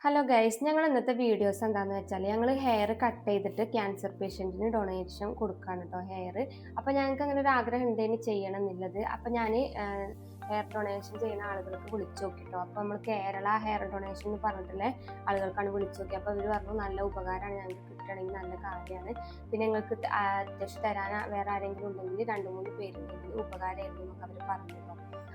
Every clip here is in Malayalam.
ഹലോ ഗൈസ് ഞങ്ങൾ ഇന്നത്തെ വീഡിയോസ് എന്താണെന്ന് വെച്ചാൽ ഞങ്ങൾ ഹെയർ കട്ട് ചെയ്തിട്ട് ക്യാൻസർ പേഷ്യന്റിന് ഡൊണേഷൻ കൊടുക്കുകയാണ് കേട്ടോ ഹെയർ അപ്പോൾ ഞങ്ങൾക്ക് അങ്ങനെ ഒരു ആഗ്രഹം ഉണ്ടേന് ചെയ്യണം എന്നുള്ളത് അപ്പോൾ ഞാൻ ഹെയർ ഡൊണേഷൻ ചെയ്യുന്ന ആളുകൾക്ക് വിളിച്ചു നോക്കി കേട്ടോ അപ്പോൾ നമ്മൾ കേരള ഹെയർ ഡൊണേഷൻ എന്ന് പറഞ്ഞിട്ടുള്ള ആളുകൾക്കാണ് വിളിച്ചു നോക്കി അപ്പോൾ ഇവർ പറഞ്ഞു നല്ല ഉപകാരമാണ് ഞങ്ങൾക്ക് കിട്ടണമെങ്കിൽ നല്ല കാര്യമാണ്. പിന്നെ ഞങ്ങൾക്ക് അത്യാവശ്യം തരാൻ വേറെ ആരെങ്കിലും ഉണ്ടെങ്കിൽ രണ്ട് മൂന്ന് പേരുണ്ടെങ്കിൽ ഉപകാരമായിരുന്നു എന്നൊക്കെ അവർ പറഞ്ഞു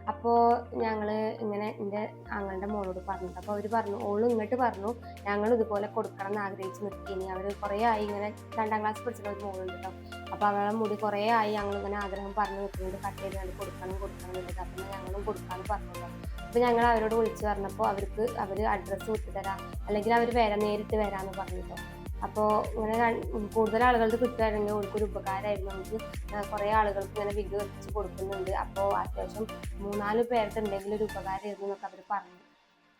അപ്പോൾ ഞങ്ങൾ ഇങ്ങനെ എന്റെ ആങ്ങളുടെ മോളോട് പറഞ്ഞു. അപ്പോൾ അവർ പറഞ്ഞു ഓൾ ഇങ്ങോട്ട് പറഞ്ഞു ഞങ്ങൾ ഇതുപോലെ കൊടുക്കണം എന്ന് ആഗ്രഹിച്ച് നിൽക്കിനി അവർ കുറേ ആയി ഇങ്ങനെ രണ്ടാം ക്ലാസ് പഠിച്ചിട്ട് ഒരു മോളുണ്ട് കേട്ടോ അപ്പോൾ അവളെ മുടി കുറേ ആയി ഞങ്ങൾ ഇങ്ങനെ ആഗ്രഹം പറഞ്ഞു നിൽക്കുന്നുണ്ട് കട്ട് ചെയ്ത് കൊടുക്കണം കൊടുക്കണം എന്നുള്ളത് അപ്പം ഞങ്ങളും കൊടുക്കാമെന്ന് പറഞ്ഞു അപ്പോൾ ഞങ്ങൾ അവരോട് വിളിച്ച് പറഞ്ഞപ്പോൾ അവർക്ക് അവർ അഡ്രസ്സ് വിട്ടുതരാം അല്ലെങ്കിൽ അവർ വരാം നേരിട്ട് വരാമെന്ന് പറഞ്ഞു കേട്ടോ അപ്പോൾ ഇങ്ങനെ കൂടുതൽ ആളുകൾക്ക് കിട്ടുകയാണെങ്കിൽ അവർക്കൊരു ഉപകാരമായിരുന്നു. നമുക്ക് കുറേ ആളുകൾക്ക് ഇങ്ങനെ വിഗ് വെച്ച് കൊടുക്കുന്നുണ്ട്. അപ്പോൾ അത്യാവശ്യം മൂന്നാൽ പേർക്ക് എന്തെങ്കിലും ഒരു ഉപകാരമായിരുന്നു എന്നൊക്കെ അവർ പറഞ്ഞു.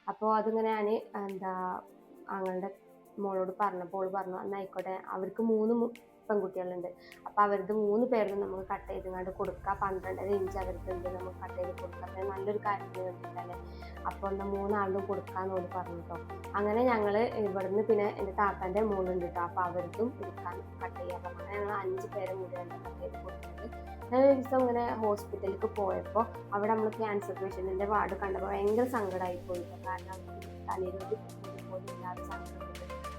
അപ്പോൾ അതിങ്ങനെ ഞാൻ എന്താ ആങ്ങളുടെ മോളോട് പറഞ്ഞപ്പോൾ പറഞ്ഞു എന്നാൽ ആയിക്കോട്ടെ. അവർക്ക് മൂന്ന് പെൺകുട്ടികളുണ്ട്. അപ്പോൾ അവരുടെ മൂന്ന് പേരും നമുക്ക് കട്ട് ചെയ്തുകൊണ്ട് കൊടുക്കാം. പന്ത്രണ്ടര ഇഞ്ച് അവർക്ക് ഉണ്ട് നമുക്ക് കട്ട് ചെയ്ത് കൊടുക്കാം. അപ്പോൾ നല്ലൊരു കാര്യത്തിന് വേണ്ടിയിട്ടല്ലേ അപ്പോൾ എന്നാൽ മൂന്നാളും കൊടുക്കാന്ന് ഓൽ പറഞ്ഞു കേട്ടോ അങ്ങനെ ഞങ്ങൾ ഇവിടുന്ന് പിന്നെ എന്റെ താത്താന്റെ മോളുണ്ട് കേട്ടോ അപ്പോൾ അവർക്കും കൊടുക്കാൻ കട്ട് ചെയ്യാം. അങ്ങനെ ഞങ്ങൾ അഞ്ച് പേരെ മുഴുവൻ കട്ട് ചെയ്ത് കൊടുക്കുന്നത് ഞാൻ ഒരു ദിവസം ഇങ്ങനെ ഹോസ്പിറ്റലിലേക്ക് പോയപ്പോൾ അവിടെ നമ്മൾ ക്യാൻസർ പേഷ്യന്റിന്റെ വാർഡ് കണ്ടപ്പോൾ ഭയങ്കര സങ്കടമായി പോയി. കാരണം തലയിലൊരു പോലും ഇല്ലാതെ സങ്കടം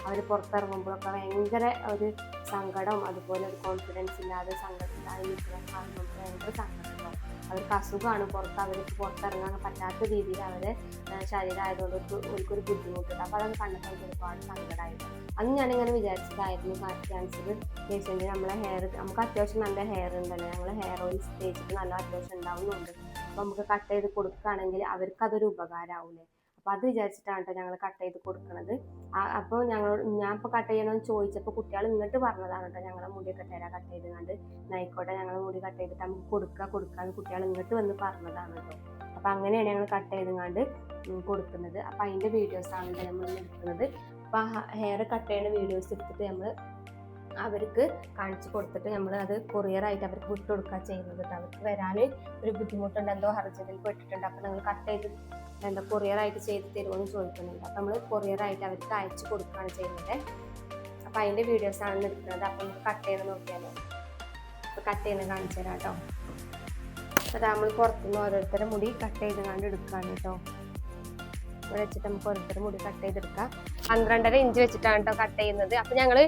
അവർ പുറത്തിറങ്ങുമ്പോഴൊക്കെ ഭയങ്കര ഒരു സങ്കടം അതുപോലെ ഒരു കോൺഫിഡൻസ് ഇല്ലാതെ സങ്കടത്തിലായി നിൽക്കുന്ന കാണുമ്പോൾ ഭയങ്കര സങ്കടമുണ്ടോ അവർക്ക് അസുഖമാണ് പുറത്ത് അവർക്ക് പുറത്തിറങ്ങാൻ പറ്റാത്ത രീതിയിൽ അവരെ ശരീരം ആയതുകൊണ്ട് ഒരു- അവർക്കൊരു ബുദ്ധിമുട്ടുണ്ട്. അപ്പോൾ അതൊക്കെ കണ്ടപ്പോൾ എനിക്ക് ഒരുപാട് സങ്കടമായിരുന്നു അന്ന് ഞാനിങ്ങനെ വിചാരിച്ചതായിരുന്നു ക്യാൻസർ പേഷ്യന്റ് നമ്മളെ ഹെയർ നമുക്ക് അത്യാവശ്യം നല്ല ഹെയർ ഉണ്ടല്ലോ. ഞങ്ങൾ ഹെയർ ഓയിൽ തേച്ചിട്ട് നല്ല അത്യാവശ്യം ഉണ്ടാവുന്നുണ്ട്. അപ്പോൾ നമുക്ക് കട്ട് ചെയ്ത് കൊടുക്കുകയാണെങ്കിൽ അവർക്കതൊരു ഉപകാരമാവില്ലേ അപ്പോൾ അത് വിചാരിച്ചിട്ടാണ് കേട്ടോ ഞങ്ങൾ കട്ട് ചെയ്ത് കൊടുക്കുന്നത് അപ്പോൾ ഞങ്ങൾ ഞാൻ ഇപ്പോൾ കട്ട് ചെയ്യണമെന്ന് ചോദിച്ചപ്പോൾ കുട്ടികൾ ഇങ്ങോട്ട് പറഞ്ഞതാണ് കേട്ടോ ഞങ്ങളെ മുടിയൊക്കെ തരാം കട്ട് ചെയ്ത് കണ്ട്. ആയിക്കോട്ടെ ഞങ്ങൾ മുടി കട്ട് ചെയ്തിട്ട് നമുക്ക് കൊടുക്കുക കൊടുക്കാന്ന് കുട്ടികൾ ഇങ്ങോട്ട് വന്ന് പറഞ്ഞതാണ് കേട്ടോ അപ്പോൾ അങ്ങനെയാണ് ഞങ്ങൾ കട്ട് ചെയ്തുകൊണ്ട് കൊടുക്കുന്നത്. അപ്പോൾ അതിന്റെ വീഡിയോസാണ് നമ്മൾ എടുക്കുന്നത്. അപ്പോൾ ഹെയർ കട്ട് ചെയ്യുന്ന വീഡിയോസ് എടുത്തിട്ട് നമ്മൾ അവർക്ക് കാണിച്ചു കൊടുത്തിട്ട് നമ്മൾ അത് കൊറിയറായിട്ട് അവർക്ക് വിട്ടു കൊടുക്കുക ചെയ്യുന്നത് അവർക്ക് വരാൻ ഒരു ബുദ്ധിമുട്ടുണ്ട് എന്തോ ഹർജത്തിൽ പെട്ടിട്ടുണ്ട്. അപ്പോൾ നിങ്ങൾ കട്ട് ചെയ്ത് എന്താ കൊറിയറായിട്ട് ചെയ്ത് തരുമെന്ന് ചോദിക്കുന്നുണ്ട്. അപ്പോൾ നമ്മൾ കൊറിയറായിട്ട് അവർക്ക് അയച്ചു കൊടുക്കുകയാണ് ചെയ്യുന്നത്. അപ്പോൾ വീഡിയോസ് ആണ് എടുക്കുന്നത്. അപ്പോൾ നമുക്ക് കട്ട് ചെയ്ത് നോക്കിയാലോ. അപ്പോൾ കട്ട് ചെയ്യുന്നത് കാണിച്ചു തരാം കേട്ടോ അപ്പോൾ നമ്മൾ പുറത്തുനിന്ന് ഓരോരുത്തരുടെ മുടി കട്ട് ചെയ്ത് കണ്ട് എടുക്കുകയാണ് കേട്ടോ വെച്ചിട്ട് നമുക്ക് ഓരോരുത്തരുടെ മുടി കട്ട് ചെയ്തെടുക്കാം. പന്ത്രണ്ടര ഇഞ്ച് വെച്ചിട്ടാണ് കേട്ടോ കട്ട് ചെയ്യുന്നത്. അപ്പോൾ ഞങ്ങൾ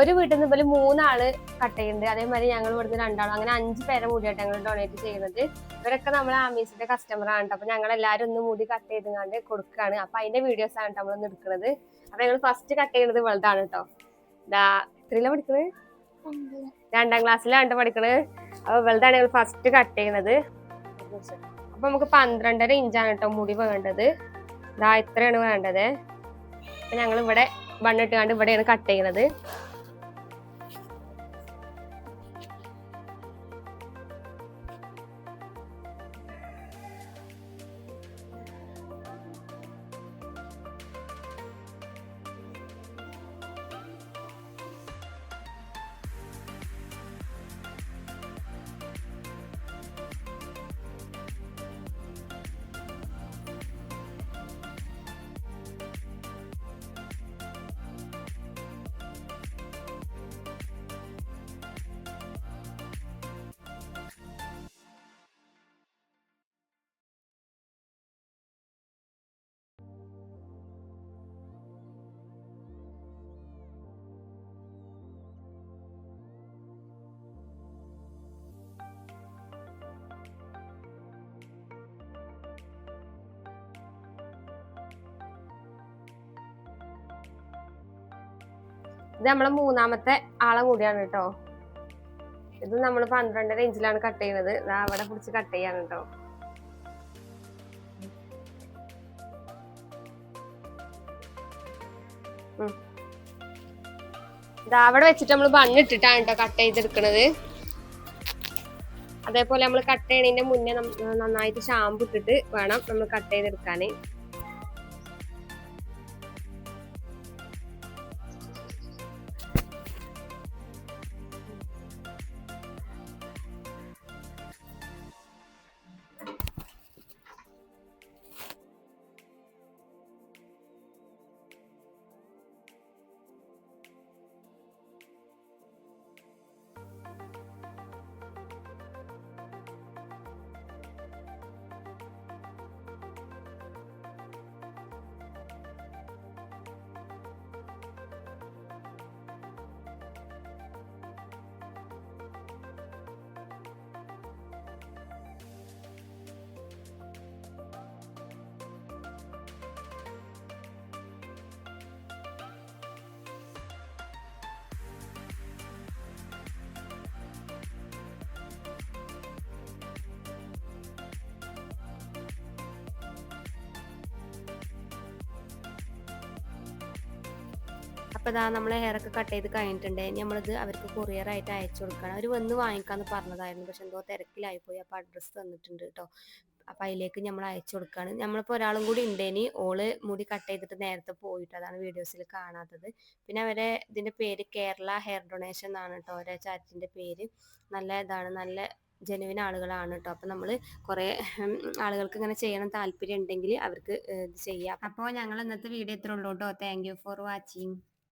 ഒരു വീട്ടിൽ നിന്ന് ഇവർ മൂന്നാൾ കട്ട് ചെയ്യുന്നുണ്ട് അതേമാതിരി ഞങ്ങൾ ഇവിടുന്ന് രണ്ടാളും. അങ്ങനെ അഞ്ച് പേരെ മുടിയായിട്ട് ഞങ്ങൾ ഡൊണേറ്റ് ചെയ്യുന്നത്. ഇവരൊക്കെ നമ്മളെ ആമീസിന്റെ കസ്റ്റമർ ആണ്. അപ്പൊ ഞങ്ങൾ എല്ലാവരും ഒന്ന് മുടി കട്ട് ചെയ്തുകൊണ്ട് കൊടുക്കുകയാണ് അപ്പൊ അതിന്റെ വീഡിയോസ് ആണ് നമ്മൾ ഒന്ന് എടുക്കുന്നത് അപ്പൊ ഞങ്ങൾ ഫസ്റ്റ് കട്ട് ചെയ്യുന്നത് ഇവളുതാണ് കേട്ടോ ഇതാ എത്രയിലാ പഠിക്കുന്നത് രണ്ടാം ക്ലാസ്സിലാണ് ട്ടോ പഠിക്കണത്. അപ്പൊ ഇവളുതാണ് ഞങ്ങൾ ഫസ്റ്റ് കട്ട് ചെയ്യുന്നത് അപ്പൊ നമുക്ക് പന്ത്രണ്ടര ഇഞ്ചാണ് കേട്ടോ മുടി വേണ്ടത്. ഇതാ ഇത്രയാണ് വേണ്ടത്. അപ്പൊ ഞങ്ങൾ ഇവിടെ ബണ്ണിട്ട് കണ്ട് ഇവിടെയാണ് കട്ട് ചെയ്യുന്നത് ഇത് നമ്മളെ മൂന്നാമത്തെ ആളം കൂടിയാണ് കേട്ടോ. ഇത് നമ്മൾ പന്ത്രണ്ടര ഇഞ്ചിലാണ് കട്ട് ചെയ്യുന്നത്. ഇതാ അവിടെ പിടിച്ച് കട്ട് ചെയ്യാണ് കേട്ടോ. അവിടെ വെച്ചിട്ട് നമ്മൾ ബണ്ണിട്ടിട്ടാണ് കേട്ടോ കട്ട് ചെയ്തെടുക്കണത്. അതേപോലെ നമ്മൾ കട്ട് ചെയ്യണതിന്റെ മുന്നേ നന്നായിട്ട് ഷാമ്പു ഇട്ടിട്ട് വേണം നമ്മൾ കട്ട് ചെയ്തെടുക്കാൻ അപ്പോൾ ഇതാ നമ്മളെ ഹെയർ ഒക്കെ കട്ട് ചെയ്ത് കഴിഞ്ഞിട്ടുണ്ട്. നമ്മളിത് അവർക്ക് കൊറിയർ ആയിട്ട് അയച്ചു കൊടുക്കണം. അവർ വന്ന് വാങ്ങിക്കാന്ന് പറഞ്ഞതായിരുന്നു. പക്ഷെ എന്തോ തിരക്കിലായി പോയി. അപ്പോൾ അഡ്രസ്സ് തന്നിട്ടുണ്ട് കേട്ടോ അപ്പോൾ അതിലേക്ക് നമ്മൾ അയച്ചു കൊടുക്കുകയാണ് നമ്മളിപ്പോൾ ഒരാളും കൂടി ഉണ്ടേനി ഓൾ മുടി കട്ട് ചെയ്തിട്ട് നേരത്തെ പോയിട്ട് അതാണ് വീഡിയോസിൽ കാണാത്തത്. പിന്നെ അവരെ ഇതിന്റെ പേര് കേരള ഹെയർ ഡൊണേഷൻ എന്നാണ് കേട്ടോ ഓരോ ചാറ്റിന്റെ പേര്. നല്ല ഇതാണ്. നല്ല ജെനുവിൻ ആളുകളാണ് കേട്ടോ അപ്പോൾ നമ്മൾ കുറേ ആളുകൾക്ക് ഇങ്ങനെ ചെയ്യണം താല്പര്യം ഉണ്ടെങ്കിൽ അവർക്ക് ഇത് ചെയ്യാം. അപ്പോൾ ഞങ്ങൾ ഇന്നത്തെ വീഡിയോ ഇത്രേ ഉള്ളൂ കേട്ടോ താങ്ക് ഫോർ വാച്ചിങ്